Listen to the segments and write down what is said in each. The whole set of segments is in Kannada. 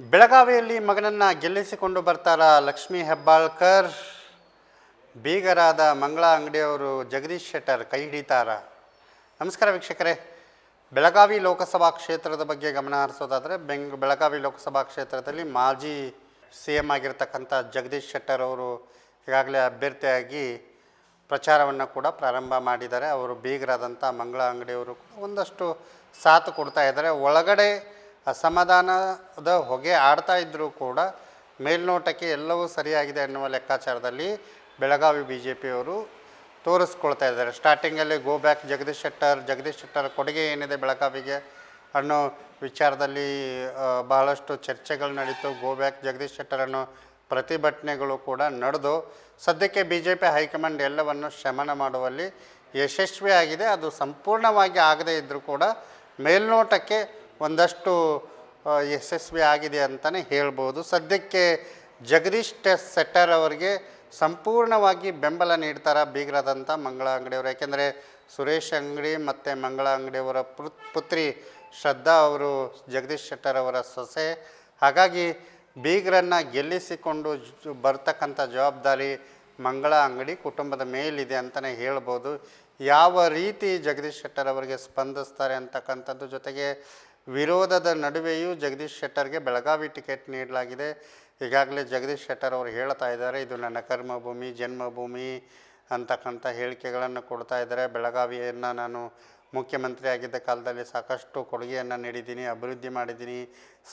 ಬೆಳಗಾವಿಯಲ್ಲಿ ಮಗನನ್ನು ಗೆಲ್ಲಿಸಿಕೊಂಡು ಬರ್ತಾರ ಲಕ್ಷ್ಮೀ ಹೆಬ್ಬಾಳ್ಕರ್? ಬೀಗರಾದ ಮಂಗಳಾ ಅಂಗಡಿಯವರು ಜಗದೀಶ್ ಶೆಟ್ಟರ್ ಕೈ ಹಿಡಿತಾರ? ನಮಸ್ಕಾರ ವೀಕ್ಷಕರೇ. ಬೆಳಗಾವಿ ಲೋಕಸಭಾ ಕ್ಷೇತ್ರದ ಬಗ್ಗೆ ಗಮನ ಹರಿಸೋದಾದರೆ, ಬೆಂಗ್, ಬೆಳಗಾವಿ ಲೋಕಸಭಾ ಕ್ಷೇತ್ರದಲ್ಲಿ ಮಾಜಿ ಸಿ ಎಂ ಆಗಿರ್ತಕ್ಕಂಥ ಜಗದೀಶ್ ಶೆಟ್ಟರ್ ಅವರು ಈಗಾಗಲೇ ಅಭ್ಯರ್ಥಿಯಾಗಿ ಪ್ರಚಾರವನ್ನು ಕೂಡ ಪ್ರಾರಂಭ ಮಾಡಿದ್ದಾರೆ. ಅವರು ಬೀಗರಾದಂಥ ಮಂಗಳ ಅಂಗಡಿಯವರು ಒಂದಷ್ಟು ಸಾಥ್ ಕೊಡ್ತಾ ಇದ್ದಾರೆ. ಒಳಗಡೆ ಅಸಮಾಧಾನದ ಹೊಗೆ ಆಡ್ತಾ ಇದ್ದರೂ ಕೂಡ ಮೇಲ್ನೋಟಕ್ಕೆ ಎಲ್ಲವೂ ಸರಿಯಾಗಿದೆ ಅನ್ನುವ ಲೆಕ್ಕಾಚಾರದಲ್ಲಿ ಬೆಳಗಾವಿ ಬಿ ಜೆ ಪಿಯವರು ತೋರಿಸ್ಕೊಳ್ತಾ ಇದ್ದಾರೆ. ಸ್ಟಾರ್ಟಿಂಗಲ್ಲಿ ಗೋ ಬ್ಯಾಕ್ ಜಗದೀಶ್ ಶೆಟ್ಟರ್ ಜಗದೀಶ್ ಶೆಟ್ಟರ್ ಕೊಡುಗೆ ಏನಿದೆ ಬೆಳಗಾವಿಗೆ ಅನ್ನೋ ವಿಚಾರದಲ್ಲಿ ಬಹಳಷ್ಟು ಚರ್ಚೆಗಳು ನಡೀತು. ಗೋ ಬ್ಯಾಕ್ ಜಗದೀಶ್ ಶೆಟ್ಟರ್ ಅನ್ನೋ ಪ್ರತಿಭಟನೆಗಳು ಕೂಡ ನಡೆದು, ಸದ್ಯಕ್ಕೆ ಬಿ ಜೆ ಪಿ ಹೈಕಮಾಂಡ್ ಎಲ್ಲವನ್ನು ಶಮನ ಮಾಡುವಲ್ಲಿ ಯಶಸ್ವಿಯಾಗಿದೆ. ಅದು ಸಂಪೂರ್ಣವಾಗಿ ಆಗದೇ ಇದ್ದರೂ ಕೂಡ ಮೇಲ್ನೋಟಕ್ಕೆ ಒಂದಷ್ಟು ಯಶಸ್ವಿ ಆಗಿದೆ ಅಂತಲೇ ಹೇಳ್ಬೋದು. ಸದ್ಯಕ್ಕೆ ಜಗದೀಶ್ ಟೆಸ್ ಸೆಟ್ಟರ್ ಅವರಿಗೆ ಸಂಪೂರ್ಣವಾಗಿ ಬೆಂಬಲ ನೀಡ್ತಾರೆ ಬೀಗರಾದಂಥ ಮಂಗಳ ಅಂಗಡಿಯವರು. ಯಾಕೆಂದರೆ ಸುರೇಶ್ ಅಂಗಡಿ ಮತ್ತು ಮಂಗಳ ಅಂಗಡಿಯವರ ಪುತ್, ಪುತ್ರಿ ಶ್ರದ್ಧಾ ಅವರು ಜಗದೀಶ್ ಶೆಟ್ಟರ್ ಅವರ ಸೊಸೆ. ಹಾಗಾಗಿ ಬೀಗರನ್ನು ಗೆಲ್ಲಿಸಿಕೊಂಡು ಬರ್ತಕ್ಕಂಥ ಜವಾಬ್ದಾರಿ ಮಂಗಳ ಅಂಗಡಿ ಕುಟುಂಬದ ಮೇಲಿದೆ ಅಂತಲೇ ಹೇಳ್ಬೋದು. ಯಾವ ರೀತಿ ಜಗದೀಶ್ ಶೆಟ್ಟರ್ ಅವರಿಗೆ ಸ್ಪಂದಿಸ್ತಾರೆ ಅಂತಕ್ಕಂಥದ್ದು ಜೊತೆಗೆ ವಿರೋಧದ ನಡುವೆಯೂ ಜಗದೀಶ್ ಶೆಟ್ಟರ್ಗೆ ಬೆಳಗಾವಿ ಟಿಕೆಟ್ ನೀಡಲಾಗಿದೆ. ಈಗಾಗಲೇ ಜಗದೀಶ್ ಶೆಟ್ಟರ್ ಅವರು ಹೇಳ್ತಾ ಇದ್ದಾರೆ, ಇದು ನನ್ನ ಕರ್ಮಭೂಮಿ, ಜನ್ಮಭೂಮಿ ಅಂತಕ್ಕಂಥ ಹೇಳಿಕೆಗಳನ್ನು ಕೊಡ್ತಾ ಇದ್ದಾರೆ. ಬೆಳಗಾವಿಯನ್ನು ನಾನು ಮುಖ್ಯಮಂತ್ರಿ ಆಗಿದ್ದ ಕಾಲದಲ್ಲಿ ಸಾಕಷ್ಟು ಕೊಡುಗೆಯನ್ನು ನೀಡಿದ್ದೀನಿ, ಅಭಿವೃದ್ಧಿ ಮಾಡಿದ್ದೀನಿ,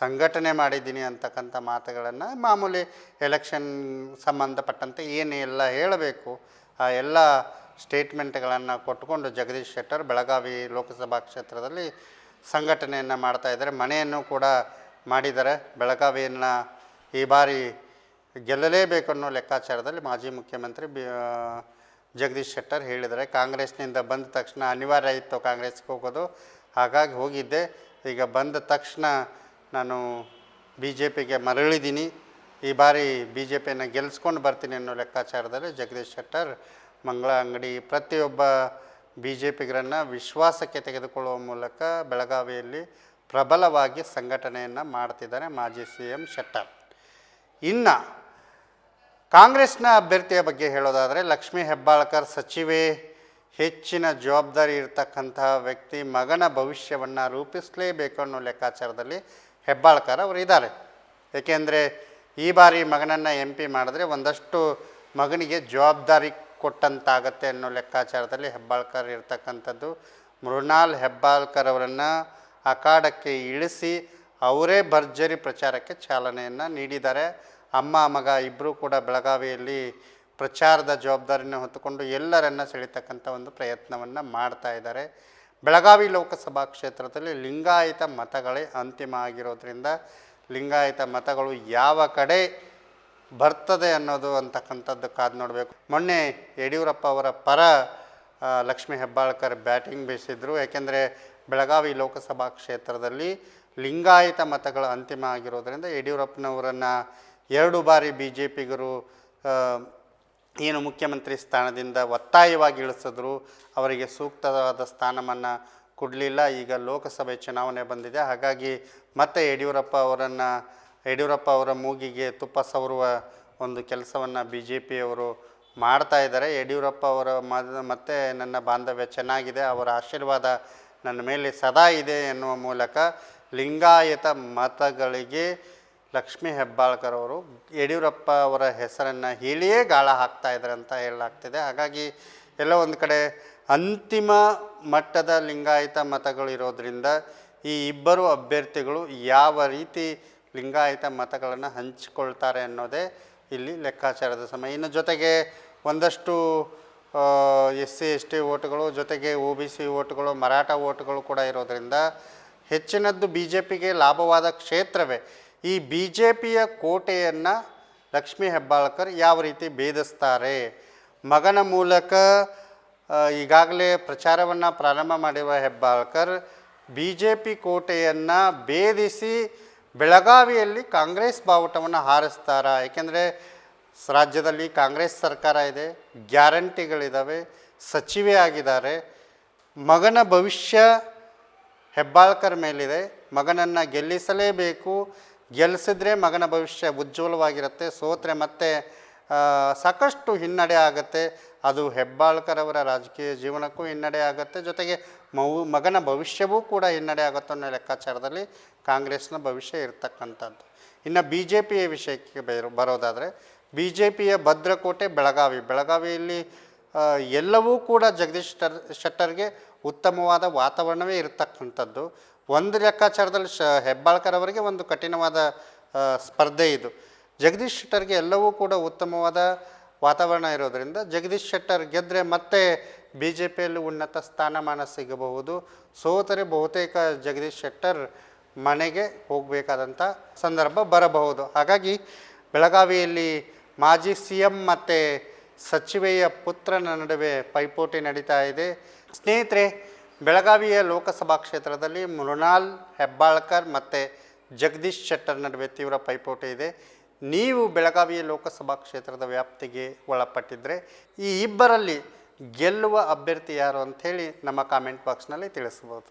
ಸಂಘಟನೆ ಮಾಡಿದ್ದೀನಿ ಅಂತಕ್ಕಂಥ ಮಾತುಗಳನ್ನು ಮಾಮೂಲಿ ಎಲೆಕ್ಷನ್ ಸಂಬಂಧಪಟ್ಟಂತೆ ಏನು ಎಲ್ಲ ಹೇಳಬೇಕು, ಆ ಎಲ್ಲ ಸ್ಟೇಟ್ಮೆಂಟ್ಗಳನ್ನು ಕೊಟ್ಟುಕೊಂಡು ಜಗದೀಶ್ ಶೆಟ್ಟರ್ ಬೆಳಗಾವಿ ಲೋಕಸಭಾ ಕ್ಷೇತ್ರದಲ್ಲಿ ಸಂಘಟನೆಯನ್ನು ಮಾಡ್ತಾ ಇದ್ದಾರೆ. ಮನೆಯನ್ನು ಕೂಡ ಮಾಡಿದ್ದಾರೆ. ಬೆಳಗಾವಿಯನ್ನು ಈ ಬಾರಿ ಗೆಲ್ಲಲೇಬೇಕು ಅನ್ನೋ ಲೆಕ್ಕಾಚಾರದಲ್ಲಿ ಮಾಜಿ ಮುಖ್ಯಮಂತ್ರಿ ಬಿ ಜಗದೀಶ್ ಶೆಟ್ಟರ್ ಹೇಳಿದ್ದಾರೆ. ಕಾಂಗ್ರೆಸ್ನಿಂದ ಬಂದ ತಕ್ಷಣ ಅನಿವಾರ್ಯ ಇತ್ತು ಕಾಂಗ್ರೆಸ್ಗೆ ಹೋಗೋದು. ಹಾಗಾಗಿ ಹೋಗಿದ್ದೆ. ಈಗ ಬಂದ ತಕ್ಷಣ ನಾನು ಬಿ ಜೆ ಪಿಗೆ ಮರಳಿದ್ದೀನಿ. ಈ ಬಾರಿ ಬಿ ಜೆ ಪಿಯನ್ನು ಗೆಲ್ಲಿಸ್ಕೊಂಡು ಬರ್ತೀನಿ ಅನ್ನೋ ಲೆಕ್ಕಾಚಾರದಲ್ಲಿ ಜಗದೀಶ್ ಶೆಟ್ಟರ್ ಮಂಗಳ ಅಂಗಡಿ ಪ್ರತಿಯೊಬ್ಬ ಬಿ ಜೆ ಪಿಗರನ್ನು ವಿಶ್ವಾಸಕ್ಕೆ ತೆಗೆದುಕೊಳ್ಳುವ ಮೂಲಕ ಬೆಳಗಾವಿಯಲ್ಲಿ ಪ್ರಬಲವಾಗಿ ಸಂಘಟನೆಯನ್ನು ಮಾಡ್ತಿದ್ದಾರೆ ಮಾಜಿ ಸಿ ಎಂ ಶೆಟ್ಟರ್. ಇನ್ನು ಕಾಂಗ್ರೆಸ್ನ ಅಭ್ಯರ್ಥಿಯ ಬಗ್ಗೆ ಹೇಳೋದಾದರೆ ಲಕ್ಷ್ಮೀ ಹೆಬ್ಬಾಳ್ಕರ್ ಸಚಿವೆ. ಹೆಚ್ಚಿನ ಜವಾಬ್ದಾರಿ ಇರತಕ್ಕಂತಹ ವ್ಯಕ್ತಿ ಮಗನ ಭವಿಷ್ಯವನ್ನು ರೂಪಿಸಲೇಬೇಕು ಅನ್ನೋ ಲೆಕ್ಕಾಚಾರದಲ್ಲಿ ಹೆಬ್ಬಾಳ್ಕರ್ ಅವರು ಇದ್ದಾರೆ. ಏಕೆಂದರೆ ಈ ಬಾರಿ ಮಗನನ್ನು ಎಂ ಪಿ ಮಾಡಿದ್ರೆ ಒಂದಷ್ಟು ಮಗನಿಗೆ ಜವಾಬ್ದಾರಿ ಕೊಟ್ಟಂತಾಗತ್ತೆ ಅನ್ನೋ ಲೆಕ್ಕಾಚಾರದಲ್ಲಿ ಹೆಬ್ಬಾಳ್ಕರ್ ಇರ್ತಕ್ಕಂಥದ್ದು. ಮೃಣಾಲ್ ಹೆಬ್ಬಾಳ್ಕರ್ ಅವರನ್ನು ಅಖಾಡಕ್ಕೆ ಇಳಿಸಿ ಅವರೇ ಭರ್ಜರಿ ಪ್ರಚಾರಕ್ಕೆ ಚಾಲನೆಯನ್ನು ನೀಡಿದ್ದಾರೆ. ಅಮ್ಮ, ಮಗ ಇಬ್ಬರೂ ಕೂಡ ಬೆಳಗಾವಿಯಲ್ಲಿ ಪ್ರಚಾರದ ಜವಾಬ್ದಾರಿಯನ್ನು ಹೊತ್ತುಕೊಂಡು ಎಲ್ಲರನ್ನ ಸೆಳೀತಕ್ಕಂಥ ಒಂದು ಪ್ರಯತ್ನವನ್ನು ಮಾಡ್ತಾ ಇದ್ದಾರೆ. ಬೆಳಗಾವಿ ಲೋಕಸಭಾ ಕ್ಷೇತ್ರದಲ್ಲಿ ಲಿಂಗಾಯತ ಮತಗಳೇ ಅಂತಿಮ ಆಗಿರೋದ್ರಿಂದ ಲಿಂಗಾಯತ ಮತಗಳು ಯಾವ ಕಡೆ ಬರ್ತದೆ ಅನ್ನೋದು ಅಂತಕ್ಕಂಥದ್ದು ಕಾದು ನೋಡಬೇಕು. ಮೊನ್ನೆ ಯಡಿಯೂರಪ್ಪ ಅವರ ಪರ ಲಕ್ಷ್ಮೀ ಹೆಬ್ಬಾಳ್ಕರ್ ಬ್ಯಾಟಿಂಗ್ ಬೀಸಿದ್ರು. ಯಾಕೆಂದರೆ ಬೆಳಗಾವಿ ಲೋಕಸಭಾ ಕ್ಷೇತ್ರದಲ್ಲಿ ಲಿಂಗಾಯತ ಮತಗಳು ಅಂತಿಮ ಆಗಿರೋದರಿಂದ ಯಡಿಯೂರಪ್ಪನವರನ್ನು ಎರಡು ಬಾರಿ ಬಿ ಜೆ ಪಿಗರು ಏನು ಮುಖ್ಯಮಂತ್ರಿ ಸ್ಥಾನದಿಂದ ಒತ್ತಾಯವಾಗಿ ಇಳಿಸಿದ್ರು. ಅವರಿಗೆ ಸೂಕ್ತವಾದ ಸ್ಥಾನಮಾನ ಕೊಡಲಿಲ್ಲ. ಈಗ ಲೋಕಸಭೆ ಚುನಾವಣೆ ಬಂದಿದೆ. ಹಾಗಾಗಿ ಮತ್ತೆ ಯಡಿಯೂರಪ್ಪ ಅವರನ್ನು ಯಡಿಯೂರಪ್ಪ ಅವರ ಮೂಗಿಗೆ ತುಪ್ಪ ಸವರುವ ಒಂದು ಕೆಲಸವನ್ನು ಬಿ ಜೆ ಪಿಯವರು ಮಾಡ್ತಾ ಇದ್ದಾರೆ. ಯಡಿಯೂರಪ್ಪ ಅವರ ಮತ್ತೆ ನನ್ನ ಬಾಂಧವ್ಯ ಚೆನ್ನಾಗಿದೆ, ಅವರ ಆಶೀರ್ವಾದ ನನ್ನ ಮೇಲೆ ಸದಾ ಇದೆ ಎನ್ನುವ ಮೂಲಕ ಲಿಂಗಾಯತ ಮತಗಳಿಗೆ ಲಕ್ಷ್ಮೀ ಹೆಬ್ಬಾಳ್ಕರ್ ಅವರು ಯಡಿಯೂರಪ್ಪ ಅವರ ಹೆಸರನ್ನು ಹೇಳಿಯೇ ಗಾಳ ಹಾಕ್ತಾ ಇದ್ದಾರೆ ಅಂತ ಹೇಳಲಾಗ್ತಿದೆ. ಹಾಗಾಗಿ ಎಲ್ಲ ಒಂದು ಕಡೆ ಅಂತಿಮ ಮಟ್ಟದ ಲಿಂಗಾಯತ ಮತಗಳಿರೋದ್ರಿಂದ ಈ ಇಬ್ಬರು ಅಭ್ಯರ್ಥಿಗಳು ಯಾವ ರೀತಿ ಲಿಂಗಾಯತ ಮತಗಳನ್ನು ಹಂಚಿಕೊಳ್ತಾರೆ ಅನ್ನೋದೇ ಇಲ್ಲಿ ಲೆಕ್ಕಾಚಾರದ ಸಮಯ. ಇನ್ನು ಜೊತೆಗೆ ಒಂದಷ್ಟು ಎಸ್ ಸಿ ಎಸ್ ಟಿ ಓಟುಗಳು ಜೊತೆಗೆ ಒ ಬಿ ಸಿ ಓಟುಗಳು ಮರಾಠ ಓಟುಗಳು ಕೂಡ ಇರೋದರಿಂದ ಹೆಚ್ಚಿನದ್ದು ಬಿ ಜೆ ಪಿಗೆ ಲಾಭವಾದ ಕ್ಷೇತ್ರವೇ. ಈ ಬಿ ಜೆ ಪಿಯ ಕೋಟೆಯನ್ನು ಲಕ್ಷ್ಮೀ ಹೆಬ್ಬಾಳ್ಕರ್ ಯಾವ ರೀತಿ ಭೇದಿಸ್ತಾರೆ? ಮಗನ ಮೂಲಕ ಈಗಾಗಲೇ ಪ್ರಚಾರವನ್ನು ಪ್ರಾರಂಭ ಮಾಡಿರುವ ಹೆಬ್ಬಾಳ್ಕರ್ ಬಿ ಜೆ ಪಿ ಕೋಟೆಯನ್ನು ಭೇದಿಸಿ ಬೆಳಗಾವಿಯಲ್ಲಿ ಕಾಂಗ್ರೆಸ್ ಬಾವುಟವನ್ನು ಹಾರಿಸ್ತಾರ? ಏಕೆಂದರೆ ರಾಜ್ಯದಲ್ಲಿ ಕಾಂಗ್ರೆಸ್ ಸರ್ಕಾರ ಇದೆ ಗ್ಯಾರಂಟಿಗಳಿದ್ದಾವೆ ಸಚಿವೆ ಆಗಿದ್ದಾರೆ. ಮಗನ ಭವಿಷ್ಯ ಹೆಬ್ಬಾಳ್ಕರ್ ಮೇಲಿದೆ. ಮಗನನ್ನು ಗೆಲ್ಲಿಸಲೇಬೇಕು. ಗೆಲ್ಲಿಸಿದ್ರೆ ಮಗನ ಭವಿಷ್ಯ ಉಜ್ವಲವಾಗಿರುತ್ತೆ. ಸೋತ್ರೆ ಮತ್ತೆ ಸಾಕಷ್ಟು ಹಿನ್ನಡೆ ಆಗುತ್ತೆ. ಅದು ಹೆಬ್ಬಾಳ್ಕರವರ ರಾಜಕೀಯ ಜೀವನಕ್ಕೂ ಹಿನ್ನಡೆ ಆಗುತ್ತೆ. ಜೊತೆಗೆ ಮೌ, ಮಗನ ಭವಿಷ್ಯವೂ ಕೂಡ ಹಿನ್ನಡೆ ಆಗುತ್ತೆ ಅನ್ನೋ ಲೆಕ್ಕಾಚಾರದಲ್ಲಿ ಕಾಂಗ್ರೆಸ್ನ ಭವಿಷ್ಯ ಇರತಕ್ಕಂಥದ್ದು. ಇನ್ನು ಬಿ ಜೆ ಪಿಯ ವಿಷಯಕ್ಕೆ ಬೇರು, ಬರೋದಾದರೆ ಬಿ ಜೆ ಪಿಯ ಭದ್ರಕೋಟೆ ಬೆಳಗಾವಿ. ಬೆಳಗಾವಿಯಲ್ಲಿ ಎಲ್ಲವೂ ಕೂಡ ಜಗದೀಶ್ ಶೆಟ್ಟರ್, ಶೆಟ್ಟರ್ಗೆ ಉತ್ತಮವಾದ ವಾತಾವರಣವೇ ಇರತಕ್ಕಂಥದ್ದು. ಒಂದು ಲೆಕ್ಕಾಚಾರದಲ್ಲಿ ಶ ಹೆಬ್ಬಾಳ್ಕರ್ ಅವರಿಗೆ ಒಂದು ಕಠಿಣವಾದ ಸ್ಪರ್ಧೆ ಇದು. ಜಗದೀಶ್ ಶೆಟ್ಟರ್ಗೆ ಎಲ್ಲವೂ ಕೂಡ ಉತ್ತಮವಾದ ವಾತಾವರಣ ಇರೋದರಿಂದ ಜಗದೀಶ್ ಶೆಟ್ಟರ್ ಗೆದ್ದರೆ ಮತ್ತೆ ಬಿ ಜೆ ಪಿಯಲ್ಲಿ ಉನ್ನತ ಸ್ಥಾನಮಾನ ಸಿಗಬಹುದು. ಸೋತರೆ ಬಹುತೇಕ ಜಗದೀಶ್ ಶೆಟ್ಟರ್ ಮನೆಗೆ ಹೋಗಬೇಕಾದಂಥ ಸಂದರ್ಭ ಬರಬಹುದು. ಹಾಗಾಗಿ ಬೆಳಗಾವಿಯಲ್ಲಿ ಮಾಜಿ ಸಿ ಎಂ ಮತ್ತು ಸಚಿವೆಯ ಪುತ್ರನ ನಡುವೆ ಪೈಪೋಟಿ ನಡೀತಾ ಇದೆ. ಸ್ನೇಹಿತರೆ, ಬೆಳಗಾವಿಯ ಲೋಕಸಭಾ ಕ್ಷೇತ್ರದಲ್ಲಿ ಮೃಣಾಲ್ ಹೆಬ್ಬಾಳ್ಕರ್ ಮತ್ತು ಜಗದೀಶ್ ಶೆಟ್ಟರ್ ನಡುವೆ ತೀವ್ರ ಪೈಪೋಟಿ ಇದೆ. ನೀವು ಬೆಳಗಾವಿಯ ಲೋಕಸಭಾ ಕ್ಷೇತ್ರದ ವ್ಯಾಪ್ತಿಗೆ ಒಳಪಟ್ಟಿದ್ದರೆ ಈ ಇಬ್ಬರಲ್ಲಿ ಗೆಲ್ಲುವ ಅಭ್ಯರ್ಥಿ ಯಾರು ಅಂಥೇಳಿ ನಮ್ಮ ಕಾಮೆಂಟ್ ಬಾಕ್ಸ್ನಲ್ಲಿ ತಿಳಿಸ್ಬೋದು.